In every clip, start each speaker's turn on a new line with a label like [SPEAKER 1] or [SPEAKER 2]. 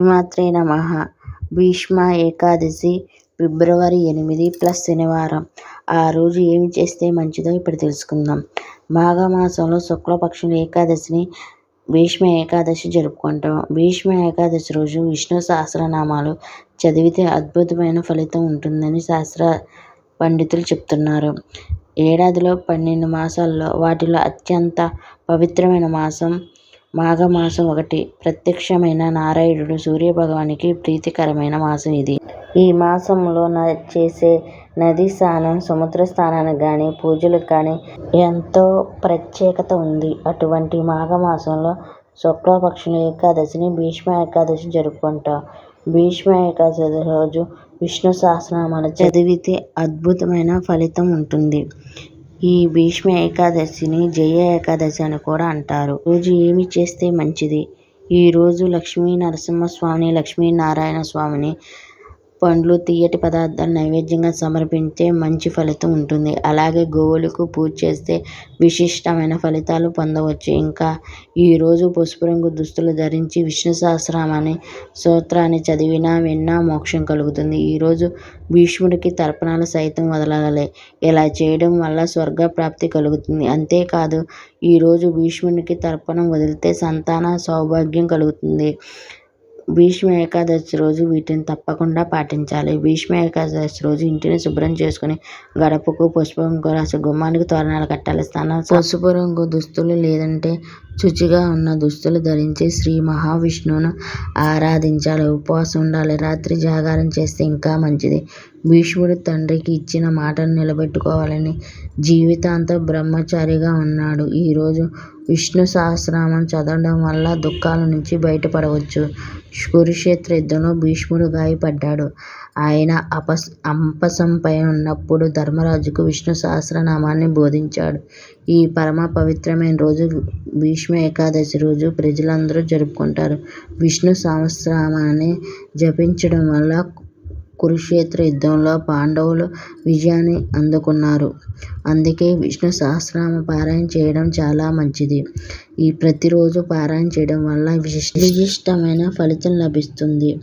[SPEAKER 1] శ్రీమాత్రే నమ. భీష్మ ఏకాదశి ఫిబ్రవరి ఎనిమిది ప్లస్ శనివారం. ఆ రోజు ఏమి చేస్తే మంచిదో ఇప్పుడు తెలుసుకుందాం. మాఘమాసంలో శుక్లపక్షం ఏకాదశిని భీష్మ ఏకాదశి జరుపుకుంటాం. భీష్మ ఏకాదశి రోజు విష్ణు సహస్రనామాలు చదివితే అద్భుతమైన ఫలితం ఉంటుందని శాస్త్ర పండితులు చెప్తున్నారు. ఏడాదిలో పన్నెండు మాసాల్లో వాటిలో అత్యంత పవిత్రమైన మాసం మాఘమాసం ఒకటి. ప్రత్యక్షమైన నారాయణుడు సూర్యభగవానికి ప్రీతికరమైన మాసం ఇది. ఈ మాసంలో చేసే నదీ స్నానం సముద్ర స్నానానికి కానీ పూజలకు కానీ ఎంతో ప్రత్యేకత ఉంది. అటువంటి మాఘమాసంలో శుక్లపక్షం ఏకాదశిని భీష్మ ఏకాదశి జరుపుకుంటాం. భీష్మ ఏకాదశి రోజు విష్ణు సహస్రనామాలు చదివితే అద్భుతమైన ఫలితం ఉంటుంది. ఈ భీష్మ ఏకాదశిని జయ ఏకాదశి అని కూడా అంటారు. రోజు ఏమి చేస్తే మంచిది? ఈ రోజు లక్ష్మీ నరసింహస్వామిని లక్ష్మీనారాయణ స్వామిని పండ్లు తీయటి పదార్థాలు నైవేద్యంగా సమర్పిస్తే మంచి ఫలితం ఉంటుంది. అలాగే గోవులకు పూజ చేస్తే విశిష్టమైన ఫలితాలు పొందవచ్చు. ఇంకా ఈరోజు పసుపు రంగు దుస్తులు ధరించి విష్ణు సహస్రనామాన్ని సూత్రాన్ని చదివినా విన్నా మోక్షం కలుగుతుంది. ఈరోజు భీష్ముడికి తర్పణాలు సైతం వదలాలి ఇలా చేయడం వల్ల స్వర్గ ప్రాప్తి కలుగుతుంది. అంతేకాదు ఈరోజు భీష్మునికి తర్పణం వదిలితే సంతాన సౌభాగ్యం కలుగుతుంది. భీష్మ ఏకాదశి రోజు వీటిని తప్పకుండా పాటించాలి. భీష్మ ఏకాదశి రోజు ఇంటిని శుభ్రం చేసుకుని గడపకు పసుపు రంగు రాసి గుమ్మానికి తోరణాలు కట్టాలి. స్నానం పసుపు రంగు దుస్తులు లేదంటే శుచిగా ఉన్న దుస్తులు ధరించి శ్రీ మహావిష్ణువును ఆరాధించాలి. ఉపవాసం ఉండాలి. రాత్రి జాగారం చేస్తే ఇంకా మంచిది. భీష్ముడు తండ్రికి ఇచ్చిన మాటను నిలబెట్టుకోవాలని జీవితాంతం బ్రహ్మచారిగా ఉన్నాడు. ఈరోజు విష్ణు సహస్రనామం చదవడం వల్ల దుఃఖాల నుంచి బయటపడవచ్చు. కురుక్షేత్ర యుద్ధంలో భీష్ముడు గాయపడ్డాడు. ఆయన అపస్ అంపసంపై ఉన్నప్పుడు ధర్మరాజుకు విష్ణు సహస్రనామాన్ని బోధించాడు. ఈ పరమ పవిత్రమైన రోజు భీష్మ ఏకాదశి రోజు ప్రజలందరూ జరుపుకుంటారు. విష్ణు సహస్రనామాన్ని జపించడం వల్ల కురుక్షేత్ర యుద్ధంలో పాండవులు విజయాన్ని అందుకున్నారు. అందుకే విష్ణు సహస్రనామ పారాయణ చేయడం చాలా మంచిది. ఈ ప్రతిరోజు పారాయణ చేయడం వల్ల విశిష్ట విశిష్టమైన ఫలితం లభిస్తుంది.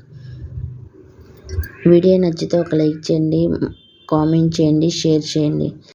[SPEAKER 1] వీడియో నచ్చితే ఒక లైక్ చేయండి కామెంట్ చేయండి షేర్ చేయండి.